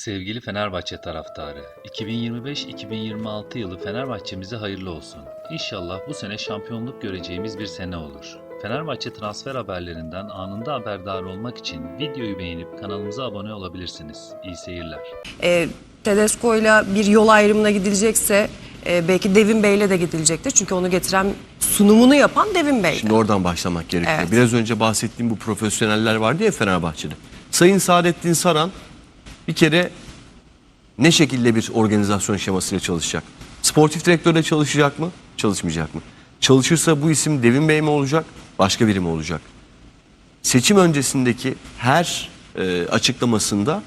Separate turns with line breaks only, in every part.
Sevgili Fenerbahçe taraftarı, 2025-2026 yılı Fenerbahçemize hayırlı olsun. İnşallah bu sene şampiyonluk göreceğimiz bir sene olur. Fenerbahçe transfer haberlerinden anında haberdar olmak için videoyu beğenip kanalımıza abone olabilirsiniz. İyi seyirler.
E, Tedesco'yla bir yol ayrımına gidilecekse e, belki Devin Bey'le de gidilecektir. Çünkü onu getiren sunumunu yapan Devin Bey'di.
Şimdi oradan başlamak gerekiyor.
Evet.
Biraz önce bahsettiğim bu profesyoneller vardı ya Fenerbahçe'de. Sayın Saadettin Saran bir kere ne şekilde bir organizasyon şemasıyla çalışacak? Sportif direktörle çalışacak mı? Çalışmayacak mı? Çalışırsa bu isim Devin Bey mi olacak? Başka biri mi olacak? Seçim öncesindeki her e, açıklamasında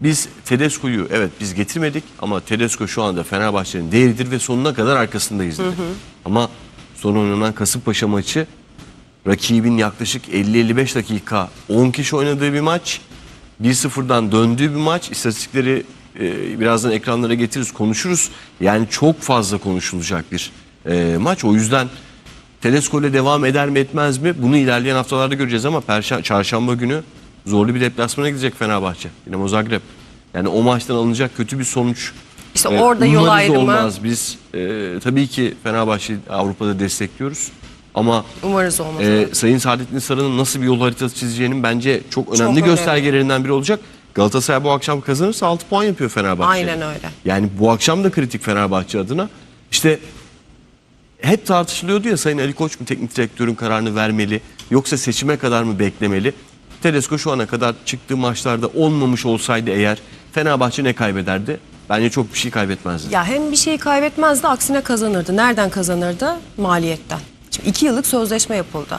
biz Tedesco'yu evet biz getirmedik ama Tedesco şu anda Fenerbahçe'nin değeridir ve sonuna kadar arkasındayız dedi. Ama son oynanan Kasımpaşa maçı rakibin yaklaşık 50-55 dakika 10 kişi oynadığı bir maç. 1-0'dan döndüğü bir maç. İstatistikleri e, birazdan ekranlara getiririz, konuşuruz. Yani çok fazla konuşulacak bir e, maç. O yüzden Tedesco ile devam eder mi etmez mi? Bunu ilerleyen haftalarda göreceğiz ama Perşembe, çarşamba günü zorlu bir deplasmana gidecek Fenerbahçe. Dinamo Zagreb. Yani o maçtan alınacak kötü bir sonuç.
İşte
e,
orada yol
umarız
ayrımı
olmaz. Biz e, tabii ki Fenerbahçe Avrupa'da destekliyoruz. Ama
umarız olmaz.
ee, Sayın Saadettin Saran'ın nasıl bir yol haritası çizeceğinin bence çok önemli
önemli.
göstergelerinden biri olacak. Galatasaray bu akşam kazanırsa 6 puan yapıyor Fenerbahçe.
Aynen öyle.
Yani bu akşam da kritik Fenerbahçe adına. İşte hep tartışılıyordu ya Sayın Ali Koç mu teknik direktörün kararını vermeli yoksa seçime kadar mı beklemeli? Tedesco şu ana kadar çıktığı maçlarda olmamış olsaydı eğer Fenerbahçe ne kaybederdi? Bence çok bir şey kaybetmezdi.
Ya hem bir şeyi kaybetmezdi aksine kazanırdı. Nereden kazanırdı? Maliyetten. Şimdi iki yıllık sözleşme yapıldı.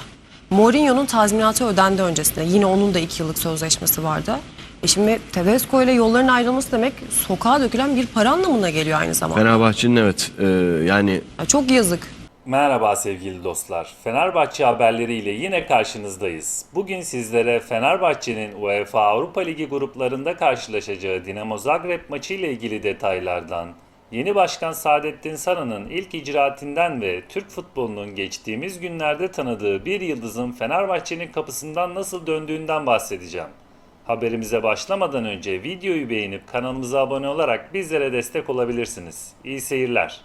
Mourinho'nun tazminatı ödendi öncesinde. Yine onun da iki yıllık sözleşmesi vardı. E şimdi Tedesco ile yolların ayrılması demek sokağa dökülen bir para anlamına geliyor aynı zamanda.
Fenerbahçe'nin evet e, yani
Ya çok yazık.
Merhaba sevgili dostlar. Fenerbahçe haberleriyle yine karşınızdayız. Bugün sizlere Fenerbahçe'nin UEFA Avrupa Ligi gruplarında karşılaşacağı Dinamo Zagreb maçı ile ilgili detaylardan, yeni başkan Saadettin Saran'ın ilk icraatinden ve Türk futbolunun geçtiğimiz günlerde tanıdığı bir yıldızın Fenerbahçe'nin kapısından nasıl döndüğünden bahsedeceğim. Haberimize başlamadan önce videoyu beğenip kanalımıza abone olarak bizlere destek olabilirsiniz. İyi seyirler.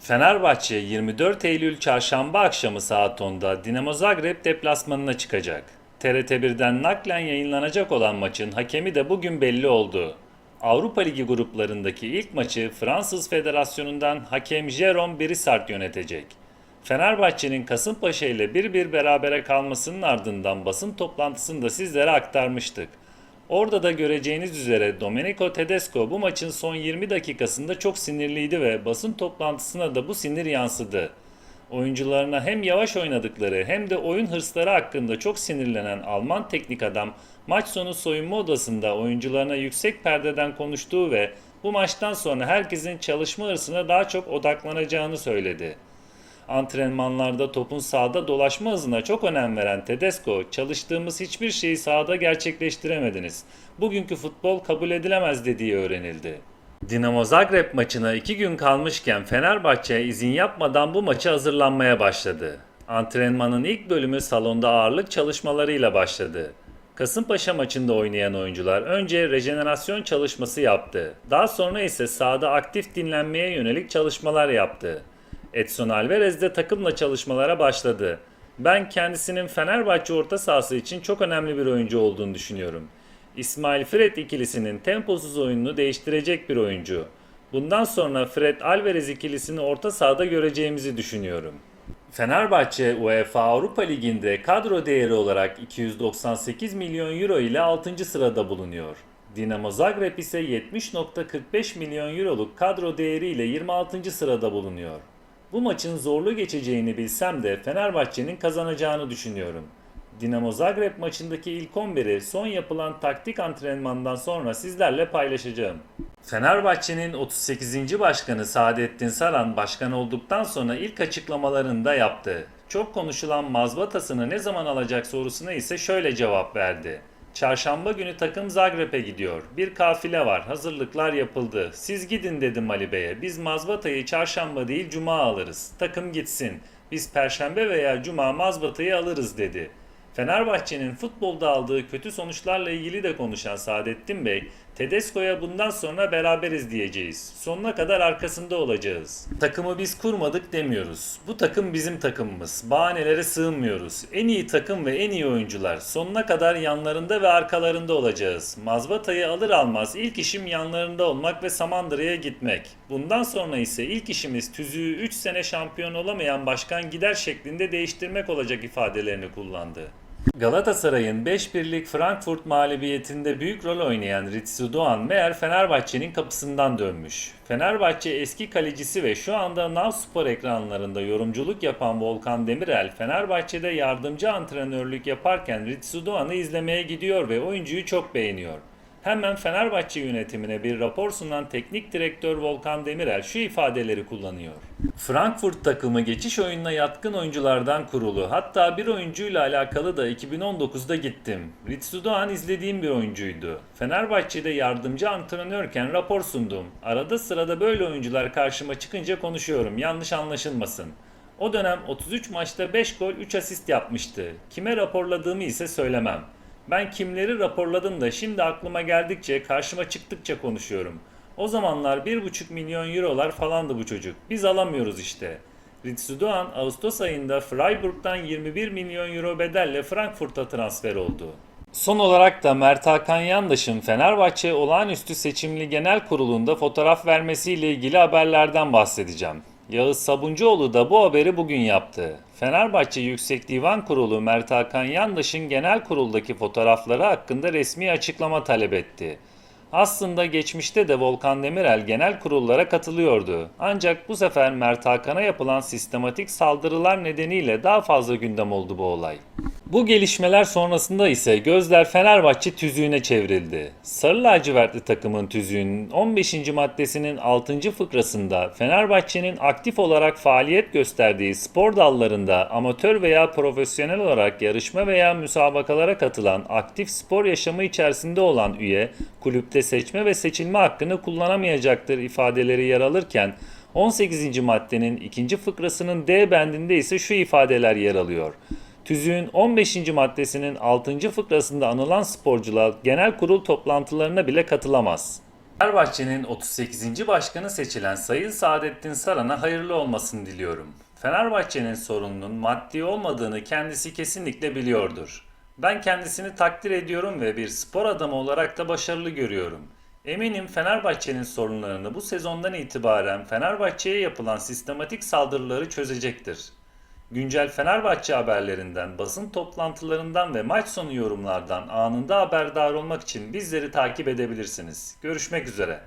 Fenerbahçe 24 Eylül çarşamba akşamı saat 10'da Dinamo Zagreb deplasmanına çıkacak. TRT1'den naklen yayınlanacak olan maçın hakemi de bugün belli oldu. Avrupa Ligi gruplarındaki ilk maçı Fransız Federasyonu'ndan hakem Jérôme Brissart yönetecek. Fenerbahçe'nin Kasımpaşa ile 1-1 berabere kalmasının ardından basın toplantısında sizlere aktarmıştık. Orada da göreceğiniz üzere Domenico Tedesco bu maçın son 20 dakikasında çok sinirliydi ve basın toplantısına da bu sinir yansıdı. Oyuncularına hem yavaş oynadıkları hem de oyun hırsları hakkında çok sinirlenen Alman teknik adam maç sonu soyunma odasında oyuncularına yüksek perdeden konuştuğu ve bu maçtan sonra herkesin çalışma hırsına daha çok odaklanacağını söyledi. Antrenmanlarda topun sahada dolaşma hızına çok önem veren Tedesco, çalıştığımız hiçbir şeyi sahada gerçekleştiremediniz. Bugünkü futbol kabul edilemez dediği öğrenildi. Dinamo Zagreb maçına iki gün kalmışken Fenerbahçe izin yapmadan bu maça hazırlanmaya başladı. Antrenmanın ilk bölümü salonda ağırlık çalışmalarıyla başladı. Kasımpaşa maçında oynayan oyuncular önce rejenerasyon çalışması yaptı. Daha sonra ise sahada aktif dinlenmeye yönelik çalışmalar yaptı. Edson Alvarez de takımla çalışmalara başladı. Ben kendisinin Fenerbahçe orta sahası için çok önemli bir oyuncu olduğunu düşünüyorum. İsmail Fred ikilisinin temposuz oyununu değiştirecek bir oyuncu. Bundan sonra Fred Alvarez ikilisini orta sahada göreceğimizi düşünüyorum. Fenerbahçe UEFA Avrupa Ligi'nde kadro değeri olarak 298 milyon euro ile 6. sırada bulunuyor. Dinamo Zagreb ise 70.45 milyon euroluk kadro değeri ile 26. sırada bulunuyor. Bu maçın zorlu geçeceğini bilsem de Fenerbahçe'nin kazanacağını düşünüyorum. Dinamo Zagreb maçındaki ilk 11'i son yapılan taktik antrenmandan sonra sizlerle paylaşacağım. Fenerbahçe'nin 38. başkanı Saadettin Saran başkan olduktan sonra ilk açıklamalarını da yaptı. Çok konuşulan mazbatasını ne zaman alacak sorusuna ise şöyle cevap verdi. Çarşamba günü takım Zagreb'e gidiyor. Bir kafile var. Hazırlıklar yapıldı. Siz gidin dedim Ali Bey'e. Biz mazbatayı çarşamba değil cuma alırız. Takım gitsin. Biz perşembe veya cuma mazbatayı alırız dedi. Fenerbahçe'nin futbolda aldığı kötü sonuçlarla ilgili de konuşan Saadettin Bey, Tedesco'ya bundan sonra beraberiz diyeceğiz. Sonuna kadar arkasında olacağız. Takımı biz kurmadık demiyoruz. Bu takım bizim takımımız. Bahanelere sığınmıyoruz. En iyi takım ve en iyi oyuncular. Sonuna kadar yanlarında ve arkalarında olacağız. Mazbatayı alır almaz ilk işim yanlarında olmak ve Samandıra'ya gitmek. Bundan sonra ise ilk işimiz tüzüğü 3 sene şampiyon olamayan başkan gider şeklinde değiştirmek olacak ifadelerini kullandı. Galatasaray'ın 5-1'lik Frankfurt mağlubiyetinde büyük rol oynayan Ritsu Doğan meğer Fenerbahçe'nin kapısından dönmüş. Fenerbahçe eski kalecisi ve şu anda Nav Spor ekranlarında yorumculuk yapan Volkan Demirel, Fenerbahçe'de yardımcı antrenörlük yaparken Ritsu Doğan'ı izlemeye gidiyor ve oyuncuyu çok beğeniyor. Hemen Fenerbahçe yönetimine bir rapor sunan teknik direktör Volkan Demirel şu ifadeleri kullanıyor. Frankfurt takımı geçiş oyununa yatkın oyunculardan kurulu. Hatta bir oyuncuyla alakalı da 2019'da gittim. Ritsu Doğan izlediğim bir oyuncuydu. Fenerbahçe'de yardımcı antrenörken rapor sundum. Arada sırada böyle oyuncular karşıma çıkınca konuşuyorum. Yanlış anlaşılmasın. O dönem 33 maçta 5 gol 3 asist yapmıştı. Kime raporladığımı ise söylemem. Ben kimleri raporladım da şimdi aklıma geldikçe karşıma çıktıkça konuşuyorum. O zamanlar 1,5 milyon eurolar falandı bu çocuk. Biz alamıyoruz işte. Ritsu Doğan Ağustos ayında Freiburg'dan 21 milyon euro bedelle Frankfurt'a transfer oldu. Son olarak da Mert Hakan Yandaş'ın Fenerbahçe Olağanüstü Seçimli Genel Kurulu'nda fotoğraf vermesiyle ilgili haberlerden bahsedeceğim. Yağız Sabuncuoğlu da bu haberi bugün yaptı. Fenerbahçe Yüksek Divan Kurulu Mert Hakan Yandaş'ın genel kuruldaki fotoğrafları hakkında resmi açıklama talep etti. Aslında geçmişte de Volkan Demirel genel kurullara katılıyordu. Ancak bu sefer Mert Hakan'a yapılan sistematik saldırılar nedeniyle daha fazla gündem oldu bu olay. Bu gelişmeler sonrasında ise gözler Fenerbahçe tüzüğüne çevrildi. Sarı lacivertli takımın tüzüğünün 15. maddesinin 6. fıkrasında Fenerbahçe'nin aktif olarak faaliyet gösterdiği spor dallarında amatör veya profesyonel olarak yarışma veya müsabakalara katılan aktif spor yaşamı içerisinde olan üye kulüpte seçme ve seçilme hakkını kullanamayacaktır ifadeleri yer alırken 18. maddenin ikinci fıkrasının D bendinde ise şu ifadeler yer alıyor. Tüzüğün 15. maddesinin 6. fıkrasında anılan sporcular genel kurul toplantılarına bile katılamaz. Fenerbahçe'nin 38. başkanı seçilen Sayın Saadettin Saran'a hayırlı olmasını diliyorum. Fenerbahçe'nin sorununun maddi olmadığını kendisi kesinlikle biliyordur. Ben kendisini takdir ediyorum ve bir spor adamı olarak da başarılı görüyorum. Eminim Fenerbahçe'nin sorunlarını bu sezondan itibaren Fenerbahçe'ye yapılan sistematik saldırıları çözecektir. Güncel Fenerbahçe haberlerinden, basın toplantılarından ve maç sonu yorumlardan anında haberdar olmak için bizleri takip edebilirsiniz. Görüşmek üzere.